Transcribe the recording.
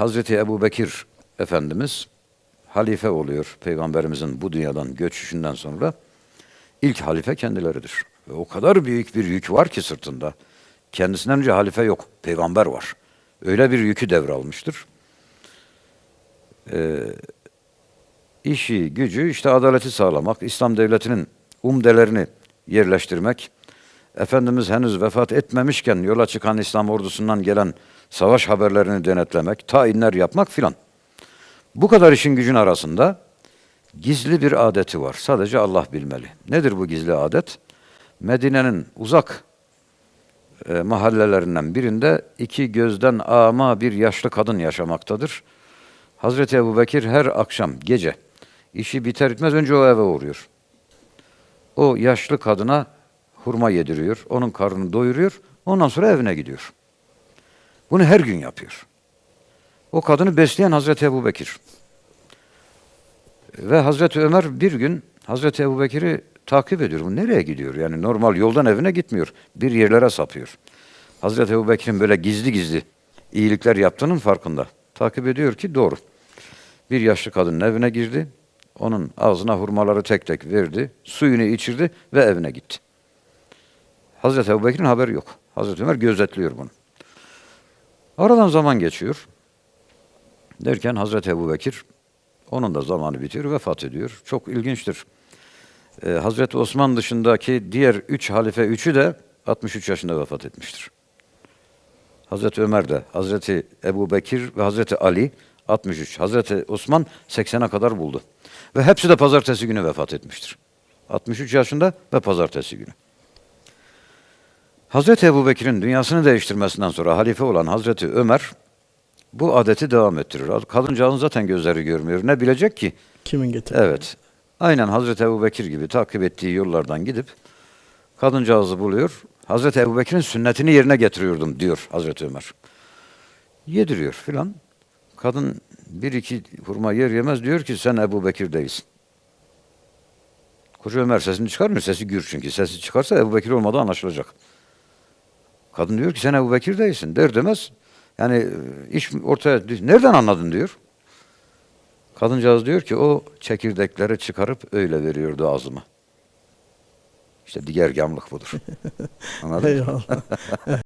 Hazreti Ebu Bekir Efendimiz halife oluyor Peygamberimizin bu dünyadan göçüşünden sonra. ilk halife kendileridir. Ve o kadar büyük bir yük var ki sırtında. Kendisinden önce halife yok, peygamber var. Öyle bir yükü devralmıştır. Ee, işi, gücü işte adaleti sağlamak, İslam devletinin umdelerini yerleştirmek, Efendimiz henüz vefat etmemişken yola çıkan İslam ordusundan gelen savaş haberlerini denetlemek, tayinler yapmak filan. Bu kadar işin gücün arasında gizli bir adeti var. Sadece Allah bilmeli. Nedir bu gizli adet? Medine'nin uzak e, mahallelerinden birinde iki gözden ama bir yaşlı kadın yaşamaktadır. Hazreti Ebu Bekir her akşam, gece işi biter bitmez önce o eve uğruyor. O yaşlı kadına hurma yediriyor, onun karnını doyuruyor, ondan sonra evine gidiyor. Bunu her gün yapıyor. O kadını besleyen Hazreti Ebu Bekir. Ve Hazreti Ömer bir gün Hazreti Ebu Bekir'i takip ediyor. Bu nereye gidiyor? Yani normal yoldan evine gitmiyor. Bir yerlere sapıyor. Hazreti Ebu Bekir'in böyle gizli gizli iyilikler yaptığının farkında. Takip ediyor ki doğru. Bir yaşlı kadının evine girdi. Onun ağzına hurmaları tek tek verdi. Suyunu içirdi ve evine gitti. Hazreti Ebu Bekir'in haberi yok. Hazreti Ömer gözetliyor bunu. Aradan zaman geçiyor. Derken Hazreti Ebu Bekir onun da zamanı bitiyor, vefat ediyor. Çok ilginçtir. Ee, Hazreti Osman dışındaki diğer üç halife, üçü de 63 yaşında vefat etmiştir. Hazreti Ömer de, Hazreti Ebu Bekir ve Hazreti Ali 63. Hazreti Osman 80'e kadar buldu. Ve hepsi de pazartesi günü vefat etmiştir. 63 yaşında ve pazartesi günü. Hazreti Ebu Bekir'in dünyasını değiştirmesinden sonra halife olan Hazreti Ömer bu adeti devam ettirir. Kadıncağızın zaten gözleri görmüyor. Ne bilecek ki? Kimin getirdi? Evet. Aynen Hazreti Ebu Bekir gibi takip ettiği yollardan gidip kadıncağızı buluyor. Hazreti Ebu Bekir'in sünnetini yerine getiriyordum diyor Hazreti Ömer. Yediriyor filan. Kadın bir iki hurma yer yemez diyor ki sen Ebu Bekir değilsin. Koca Ömer sesini çıkarmıyor. Sesi gür çünkü. Sesi çıkarsa Ebu Bekir olmadığı anlaşılacak. Kadın diyor ki sen Ebu Bekir değilsin. Der demez. Yani e, iş ortaya nereden anladın diyor. Kadıncağız diyor ki o çekirdekleri çıkarıp öyle veriyordu ağzıma. İşte diğer gamlık budur. Anladın mı?